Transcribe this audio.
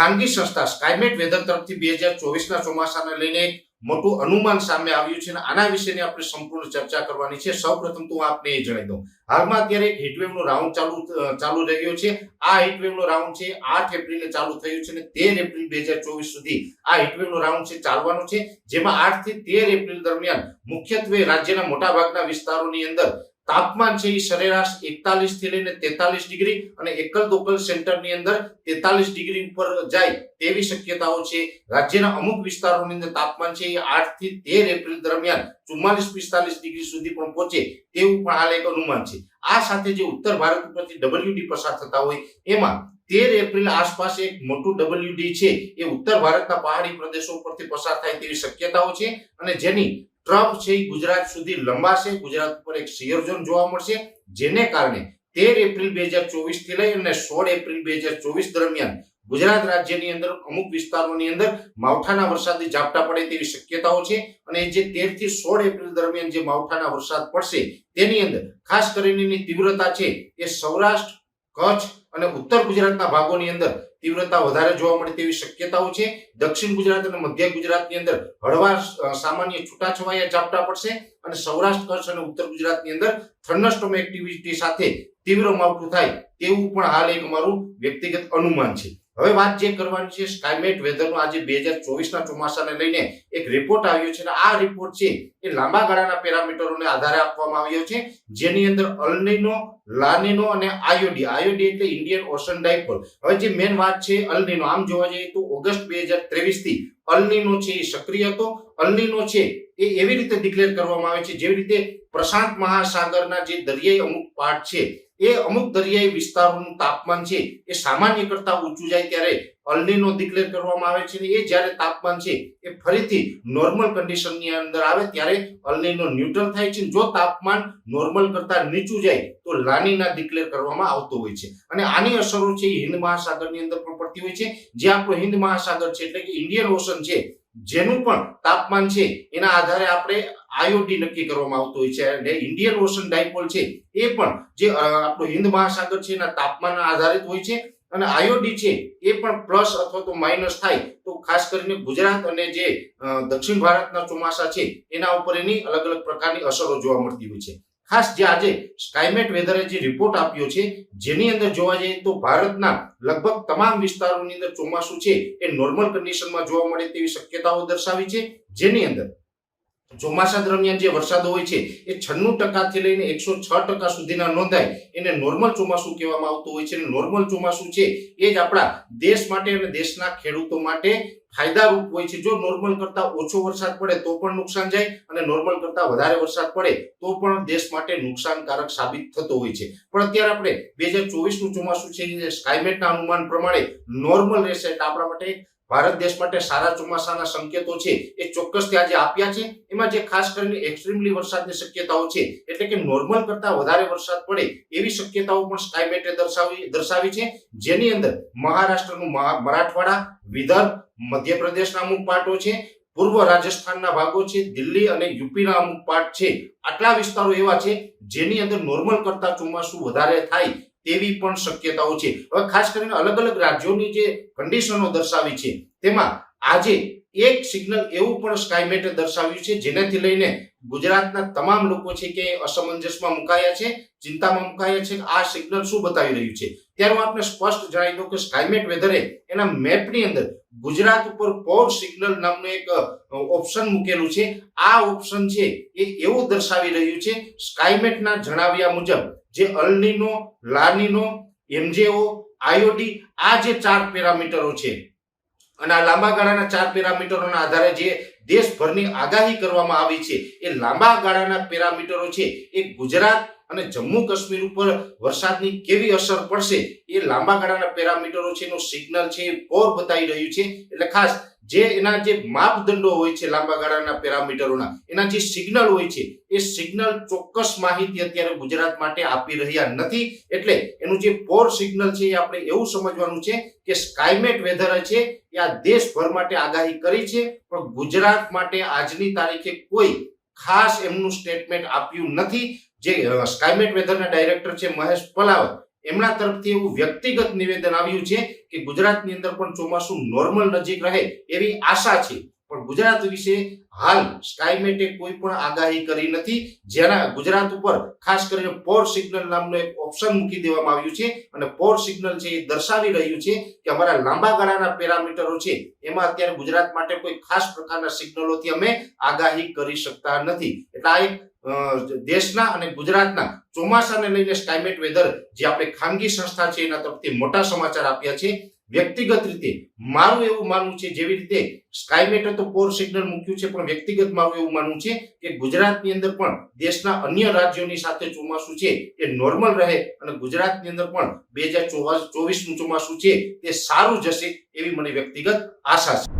ખાનગી સંસ્થા સ્કાયમેટ વેધર તરફથી બે હજાર ચોવીસના ચોમાસાને લઈને મોટું અનુમાન સામે આવ્યું છે આના વિશેની આપણે સંપૂર્ણ ચર્ચા કરવાની છે. સૌપ્રથમ તો હું આપને એ જણાવી દઉં. હાલમાં અત્યારે એક હીટવેવનો રાઉન્ડ ચાલુ ચાલુ રહ્યો છે. આ હીટવેવનો રાઉન્ડ છે આઠ એપ્રિલે ચાલુ થયું છે અને તેર એપ્રિલ બે હજાર ચોવીસ સુધી આ હીટવેવનો રાઉન્ડ છે ચાલવાનો છે. જેમાં આઠથી તેર એપ્રિલ દરમિયાન મુખ્યત્વે રાજ્યના મોટાભાગના વિસ્તારોની અંદર તાપમાન છે એ સરેરાશ એકતાલીસથી લઈને તેતાલીસ ડિગ્રી અને એકલ દોકલ સેન્ટરની અંદર તેતાલીસ ડિગ્રી ઉપર જાય તેવી શક્યતાઓ છે. રાજ્યના અમુક વિસ્તારોની અંદર તાપમાન છે એ આઠથી તેર એપ્રિલ દરમિયાન ચુમ્માલીસ પિસ્તાલીસ ડિગ્રી સુધી પણ પહોંચે તેવું પણ હાલ એક અનુમાન છે. આ સાથે જે ઉત્તર ભારત ઉપરથી ડબલ્યુડી પસાર થતા હોય, એમાં તેર એપ્રિલ આસપાસ એક મોટું ડબલ્યુડી છે, એ ઉત્તર ભારતના પહાડી પ્રદેશો ઉપરથી પસાર થાય તેવી શક્યતાઓ છે અને જેની ટ્રફ છે એ ગુજરાત સુધી લંબાશે. ગુજરાત ઉપર એક શિયર જોવા મળશે, જેને કારણે તેર એપ્રિલ બે હજાર ચોવીસથી લઈ અને સોળ એપ્રિલ બે હજાર ચોવીસ દરમિયાન ગુજરાત રાજ્યની અંદર અમુક વિસ્તારોની અંદર માવઠાના વરસાદથી ઝાપટા પડે તેવી શક્યતાઓ છે અને જે તેરથી સોળ એપ્રિલ દરમિયાન જે માવઠાના વરસાદ પડશે, તેની અંદર ખાસ કરીને તીવ્રતા છે એ સૌરાષ્ટ્ર, કચ્છ અને ઉત્તર ગુજરાતના ભાગોની અંદર તીવ્રતા વધારે જોવા મળે તેવી શક્યતાઓ છે. દક્ષિણ ગુજરાત અને મધ્ય ગુજરાતની અંદર હળવા સામાન્ય છૂટાછવાયા ઝાપટા પડશે અને સૌરાષ્ટ્ર, કચ્છ અને ઉત્તર ગુજરાતની અંદર થર્નસ્ટોમ એક્ટિવિટી સાથે તીવ્ર માવઠું થાય તેવું પણ હાલ એક અમારું વ્યક્તિગત અનુમાન છે. હવે વાત જે કરવાની છે સ્કાયમેટ વેધરનો આજે બે હજાર ચોવીસના ચોમાસાને લઈને એક રિપોર્ટ આવ્યો છે અને આ રિપોર્ટ છે એ લાંબા ગાળાના પેરામીટરોને આધારે આપવામાં આવ્યો છે. જેની અંદર અલનીનો, લાનીનો અને આયોડી આયોડી એટલે ઇન્ડિયન ઓશન ડાયપોલ. હવે જે મેન વાત છે અલનીનો, આમ જોવા જઈએ તો ઓગસ્ટ બે હજાર ત્રેવીસથી અલનીનો છે એ સક્રિય હતો. અલનીનો છે એ એવી રીતે ડિક્લેર કરવામાં આવે છે જેવી રીતે પ્રશાંત મહાસાગરના જે દરિયાઈ અમુક પાર્ટ છે એ અમુક દરિયાઈ વિસ્તારોનું તાપમાન છે, એ સામાન્ય કરતા ઊંચું જાય ત્યારે અલ્નિનો ડિક્લેર કરવામાં આવે છે ને એ જ્યારે તાપમાન છે, એ ફરીથી નોર્મલ કન્ડિશનની અંદર આવે ત્યારે અલ્નિનો ન્યુટ્રલ થાય છે જો તાપમાન નોર્મલ કરતા નીચું જાય, તો લાનીના ડિક્લેર કરવામાં આવતો હોય છે. અને આની અસરો છે હિન્દ મહાસાગરની અંદર પણ પડતી હોય છે. જે આપણો હિન્દ મહાસાગર છે, એટલે કે ઇન્ડિયન ઓશન છે, જેનું પણ તાપમાન છે, એના આધારે આપણે આઈઓડી નક્કી કરવામાં આવતું હોય છે અને ઇન્ડિયન ઓશન ડાયપોલ છે એ પણ જે આપણો હિન્દ મહાસાગર છે એના તાપમાનના આધારિત હોય છે અને આયોડી છે એ પણ પ્લસ અથવા તો માઇનસ થાય તો ખાસ કરીને ગુજરાત અને જે દક્ષિણ ભારતના ચોમાસા છે એના ઉપર એની અલગ અલગ પ્રકારની અસરો જોવા મળતી હોય છે. ખાસ જે આજે ક્લાઇમેટ વેધરે જે રિપોર્ટ આપ્યો છે જેની અંદર જોવા જઈએ તો ભારતના લગભગ તમામ વિસ્તારોની અંદર ચોમાસું છે એ નોર્મલ કન્ડિશનમાં જોવા મળે તેવી શક્યતાઓ દર્શાવી છે. જેની અંદર ચોમાસા દરમિયાન જે વરસાદ હોય છે, એ છન્નું ટકાથી લઈને એકસો છ ટકા સુધીના નોંધાય. એને નોર્મલ ચોમાસું કહેવામાં આવતું હોય છે. અને નોર્મલ ચોમાસું છે, એ જ આપણા દેશ માટે અને દેશના ખેડૂતો માટે ફાયદારૂપ હોય છે. જો નોર્મલ કરતા ઓછો વરસાદ પડે, તો પણ નુકસાન જાય. અને નોર્મલ કરતા વધારે વરસાદ પડે, તો પણ દેશ માટે નુકસાનકારક સાબિત થતો હોય છે. પણ અત્યારે આપણે બે હજાર ચોવીસનું ચોમાસું છે, જે ક્લાઇમેટના અનુમાન પ્રમાણે નોર્મલ રહેશે. એટલે આપણા માટે ભારત દેશ માટે સારા ચોમાસાના સંકેતો છે, એ ચોક્કસ ત્યાં જે આપ્યા છે. એમાં જે ખાસ કરીને એક્સ્ટ્રીમલી વરસાદની શક્યતાઓ છે, એટલે કે નોર્મલ કરતા વધારે વરસાદ પડે એવી શક્યતાઓ પણ સ્કાયમેટે દર્શાવી દર્શાવી છે. જેની અંદર મહારાષ્ટ્રનું મરાઠવાડા, વિદર્ભ, મધ્યપ્રદેશના અમુક પાર્ટો છે, પૂર્વ રાજસ્થાનના ભાગો છે, દિલ્હી અને યુપીના અમુક પાર્ટ છે. આટલા વિસ્તારો એવા છે, જેની અંદર નોર્મલ કરતા ચોમાસું વધારે થાય તેવી પણ શક્યતાઓ છે. હવે ખાસ કરીને અલગ અલગ રાજ્યોની જે કન્ડિશનો દર્શાવી છે, તેમાં આજે એક સિગ્નલ એવું પણ સ્કાયમેટે દર્શાવ્યું છે, જેનાથી લઈને ગુજરાતના તમામ લોકો છે કે અસમંજસમાં મુકાયા છે, ચિંતામાં મુકાયા છે, આ સિગ્નલ શું બતાવી રહ્યું છે? ત્યારે હું આપને સ્પષ્ટ જણાવી દઉં કે સ્કાયમેટ વેધરે એના મેપની અંદર ગુજરાત ઉપર પોર સિગ્નલ નામનું એક ઓપ્શન મૂકેલું છે. આ ઓપ્શન છે એ એવું દર્શાવી રહ્યું છે સ્કાયમેટના જણાવ્યા મુજબ જે અલનીનો લાનીનો, એમજેઓ આયોડી આ જે ચાર પેરામીટરો છે, અને આ લાંબા ગાળાના ચાર પેરામીટરોના આધારે જે દેશભરની આગાહી કરવામાં આવી છે, એ લાંબા ગાળાના પેરામીટરો છે, એ ગુજરાત અને જમ્મુ કાશ્મીર ઉપર વરસાદની કેવી અસર પડશે, એ લાંબા ગાળાના પેરામીટરો છે, એનું સિગ્નલ છે, એ પોર બતાવી રહ્યું છે, એટલે ખાસ જે એના જે માપદંડો હોય છે લાંબા ગાળાના પેરામીટરોના, એના જે સિગ્નલ હોય છે, એ સિગ્નલ ચોક્કસ માહિતી અત્યારે ગુજરાત માટે આપી રહ્યા નથી. એટલે એનું જે પોર સિગ્નલ છે એ આપણે એવું સમજવાનું છે કે સ્કાયમેટ વેધર છે એ આ દેશભર માટે આગાહી કરી છે, પણ ગુજરાત માટે આજની તારીખે કોઈ ખાસ એમનું સ્ટેટમેન્ટ આપ્યું નથી. જે સ્કાયમેટ વેધરના ડાયરેક્ટર છે મહેશ પલાવત એમના તરફથી એવું વ્યક્તિગત નિવેદન આવ્યું છે કે ગુજરાતની અંદર પણ ચોમાસું નોર્મલ નજીક રહે એવી આશા છે. પણ ગુજરાત વિશે હાલ સ્કાયમેટે કોઈ પણ આગાહી કરી નથી. જેના ગુજરાત ઉપર ખાસ કરીને પોર સિગ્નલ નામનું એક ઓપ્શન મૂકી દેવામાં આવ્યું છે અને પોર સિગ્નલ છે એ દર્શાવી રહ્યું છે કે અમારા લાંબા ગાળાના પેરામીટરો છે, એમાં અત્યારે ગુજરાત માટે કોઈ ખાસ પ્રકારના સિગ્નલોથી અમે આગાહી કરી શકતા નથી. એટલે આ એક દેશના અને ગુજરાતના ચોમાસાને લઈને સ્કાયમેટ વેધર જે આપણે ખાનગી સંસ્થા છે એના તરફથી મોટા સમાચાર આપ્યા છે. વ્યક્તિગત રીતે મારું એવું માનવું છે, જેવી રીતે સ્કાયમેટે તો પોર સિગ્નલ મૂક્યું છે, પણ વ્યક્તિગત મારું એવું માનવું છે કે ગુજરાતની અંદર પણ દેશના અન્ય રાજ્યોની સાથે ચોમાસું છે એ નોર્મલ રહે અને ગુજરાતની અંદર પણ બે હજાર ચોવીસનું ચોમાસું છે તે સારું જશે એવી મને વ્યક્તિગત આશા છે.